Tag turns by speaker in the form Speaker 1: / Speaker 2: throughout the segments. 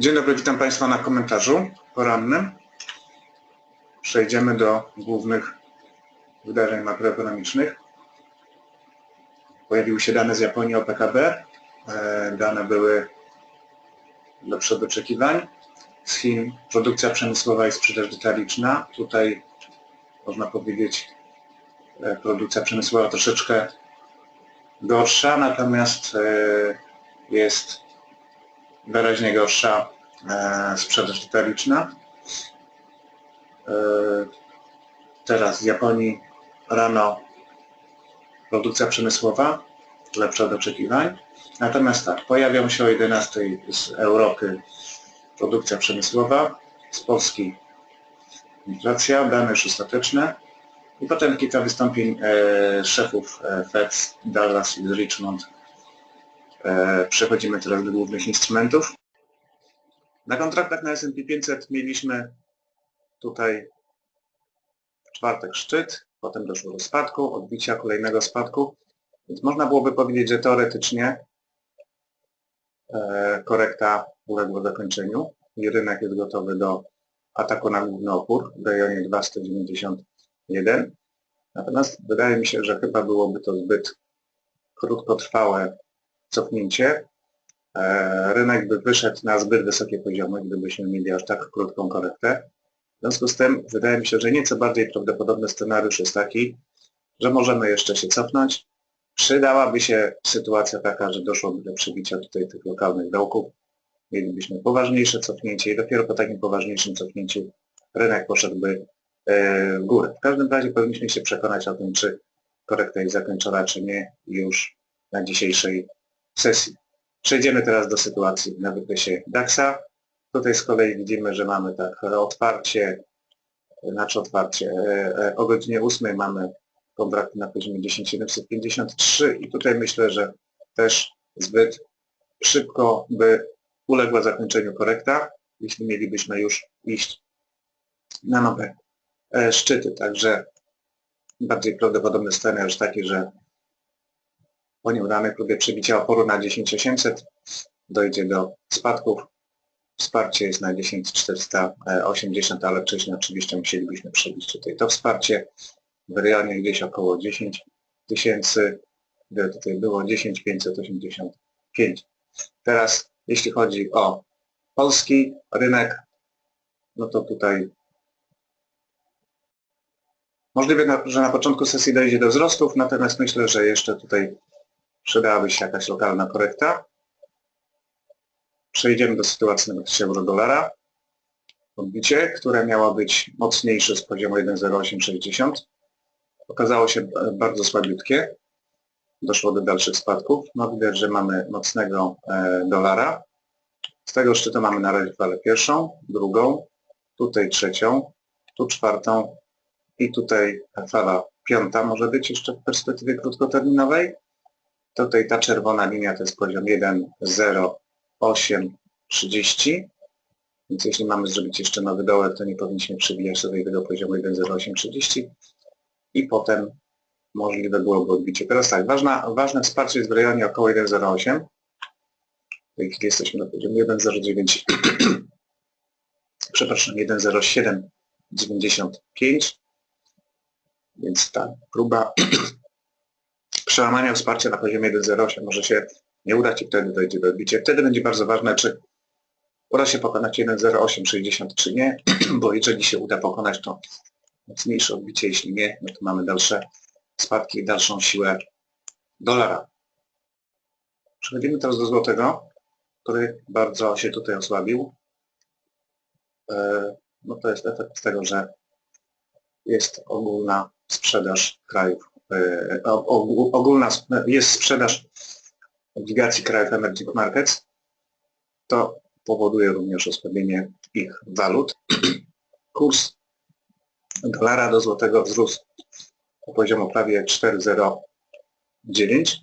Speaker 1: Dzień dobry, witam Państwa na komentarzu porannym. Przejdziemy do głównych wydarzeń makroekonomicznych. Pojawiły się dane z Japonii o PKB. E, Dane były lepsze od. Z Chin produkcja przemysłowa i sprzedaż detaliczna. Tutaj można powiedzieć e, produkcja przemysłowa troszeczkę gorsza, natomiast e, jest wyraźnie gorsza e, sprzedaż detaliczna. E, teraz z Japonii rano produkcja przemysłowa, lepsza od oczekiwań. Natomiast tak, pojawią się o 11 z Europy produkcja przemysłowa, z Polski inflacja, dane już ostateczne i potem kilka wystąpień e, szefów Fed Dallas i Richmond Przechodzimy teraz do głównych instrumentów. Na kontraktach na S&P 500 mieliśmy tutaj w czwartek szczyt, potem doszło do spadku, odbicia kolejnego spadku, więc można byłoby powiedzieć, że teoretycznie e, korekta uległa zakończeniu i rynek jest gotowy do ataku na główny opór w rejonie 291. Natomiast wydaje mi się, że chyba byłoby to zbyt krótkotrwałe cofnięcie, e, rynek by wyszedł na zbyt wysokie poziomy, gdybyśmy mieli aż tak krótką korektę. W związku z tym wydaje mi się, że nieco bardziej prawdopodobny scenariusz jest taki, że możemy jeszcze się cofnąć. Przydałaby się sytuacja taka, że doszłoby do przebicia tutaj tych lokalnych dołków. Mielibyśmy poważniejsze cofnięcie i dopiero po takim poważniejszym cofnięciu rynek poszedłby e, w górę. W każdym razie powinniśmy się przekonać o tym, czy korekta jest zakończona, czy nie już na dzisiejszej sesji. Przejdziemy teraz do sytuacji na wykresie DAX-a. Tutaj z kolei widzimy, że mamy tak otwarcie, znaczy otwarcie, e, e, o godzinie 8 mamy kontrakty na poziomie 10753 i tutaj myślę, że też zbyt szybko by uległa zakończeniu korekta, jeśli mielibyśmy już iść na nowe e, szczyty. Także bardziej prawdopodobny scenariusz taki, że po nieudanej próbie przebicia oporu na 10800 dojdzie do spadków. Wsparcie jest na 10480, ale wcześniej oczywiście musielibyśmy przebić tutaj to wsparcie w rejonie gdzieś około 10 tysięcy, gdzie tutaj było 10585. Teraz jeśli chodzi o polski rynek, no to tutaj możliwe, że na początku sesji dojdzie do wzrostów, natomiast myślę, że jeszcze tutaj przydałaby się jakaś lokalna korekta. Przejdziemy do sytuacji na wykresie euro-dolara. Odbicie, które miało być mocniejsze z poziomu 1,0860 okazało się bardzo słabiutkie. Doszło do dalszych spadków. No widać, że mamy mocnego e, dolara. Z tego szczytu mamy na razie falę pierwszą, drugą, tutaj trzecią, tu czwartą i tutaj fala piąta może być jeszcze w perspektywie krótkoterminowej. Tutaj ta czerwona linia to jest poziom 1,0830. Więc jeśli mamy zrobić jeszcze nowy dołek, to nie powinniśmy przybijać do tego poziomu 1,0830 i potem możliwe byłoby odbicie. Teraz tak, ważna, ważne wsparcie jest w rejonie około 1,08. W tej chwili jesteśmy na poziomie 1,09, przepraszam, 1,0795. Więc ta próba przełamania wsparcia na poziomie 1.08 może się nie udać i wtedy dojdzie do odbicia. Wtedy będzie bardzo ważne, czy uda się pokonać 1.0860 czy nie, bo jeżeli się uda pokonać to mocniejsze odbicie, jeśli nie, no to mamy dalsze spadki i dalszą siłę dolara. Przechodzimy teraz do złotego, który bardzo się tutaj osłabił. E, no to jest efekt tego, że jest ogólna sprzedaż krajów ogólna jest sprzedaż obligacji krajów emerging markets, to powoduje również osłabienie ich walut. Kurs dolara do złotego wzrósł do poziomu prawie 4,09.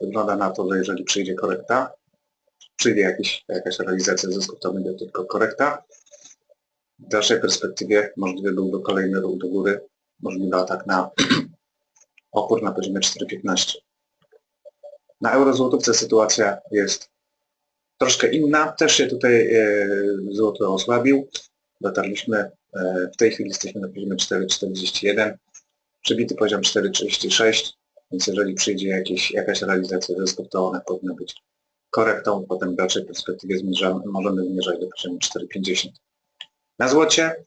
Speaker 1: Wygląda na to, że jeżeli przyjdzie korekta, przyjdzie jakiś, jakaś realizacja zysków, to będzie tylko korekta. W dalszej perspektywie możliwy byłby kolejny ruch do góry, możliwy atak na opór na poziomie 4,15. Na eurozłotówce sytuacja jest troszkę inna. Też się tutaj e, złoto osłabił. Dotarliśmy, e, w tej chwili jesteśmy na poziomie 4,41. Przebity poziom 4,36, więc jeżeli przyjdzie jakieś, jakaś realizacja zysków, to ona powinna być korektą. Potem w dalszej perspektywie zmierzamy, możemy zmierzać do poziomu 4,50. Na złocie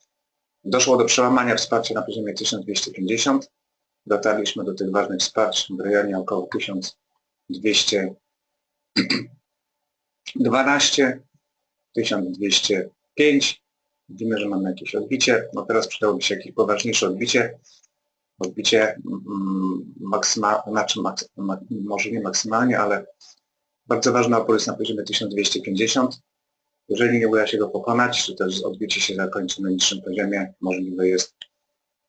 Speaker 1: doszło do przełamania wsparcia na poziomie 1250. Dotarliśmy do tych ważnych wsparć rejonie około 1212, 1205. Widzimy, że mamy jakieś odbicie. No teraz przydałoby się jakieś poważniejsze odbicie. Odbicie mm, maksymalnie, znaczy maks, ma, może nie maksymalnie, ale bardzo ważny opór jest na poziomie 1250. Jeżeli nie uda się go pokonać, czy też odbicie się zakończy na niższym poziomie, możliwy jest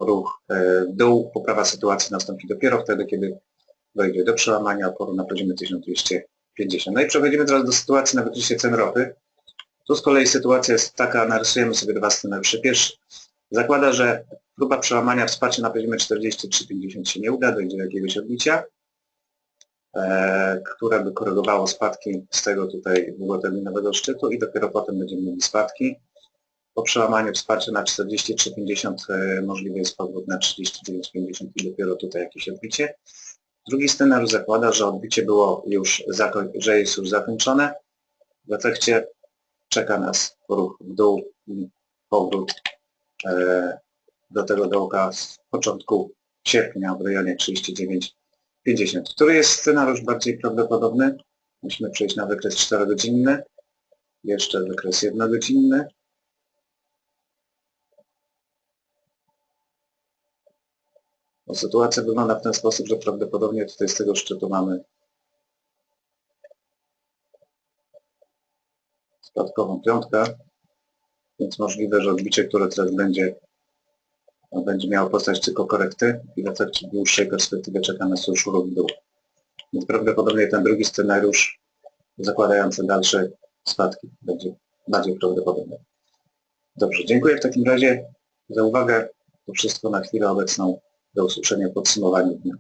Speaker 1: ruch e, w dół. Poprawa sytuacji nastąpi dopiero wtedy, kiedy dojdzie do przełamania oporu na poziomie 1250. No i przechodzimy teraz do sytuacji na wykresie cen ropy. Tu z kolei sytuacja jest taka, narysujemy sobie dwa scenariusze. Pierwszy zakłada, że próba przełamania wsparcia na poziomie 43,50 się nie uda, dojdzie do jakiegoś odbicia, e, które by korygowało spadki z tego tutaj długoterminowego szczytu i dopiero potem będziemy mieli spadki. Po przełamaniu wsparcia na 43,50 e, możliwy jest powrót na 39,50 i dopiero tutaj jakieś odbicie. Drugi scenariusz zakłada, że odbicie było już, że jest już zakończone. W efekcie czeka nas ruch w dół i powrót e, do tego dołka z początku sierpnia w rejonie 39,50. Który jest scenariusz bardziej prawdopodobny? Musimy przejść na wykres 4-godzinny, jeszcze wykres 1-godzinny. No, sytuacja wygląda w ten sposób, że prawdopodobnie tutaj z tego szczytu mamy spadkową piątkę, więc możliwe, że odbicie, które teraz będzie, no, będzie miało postać tylko korekty i w efekcie dłuższej perspektywy czeka nas już ruch w dół. Więc prawdopodobnie ten drugi scenariusz zakładający dalsze spadki będzie bardziej prawdopodobny. Dobrze, dziękuję w takim razie za uwagę. To wszystko na chwilę obecną. Do usłyszenia w podsumowaniu dnia.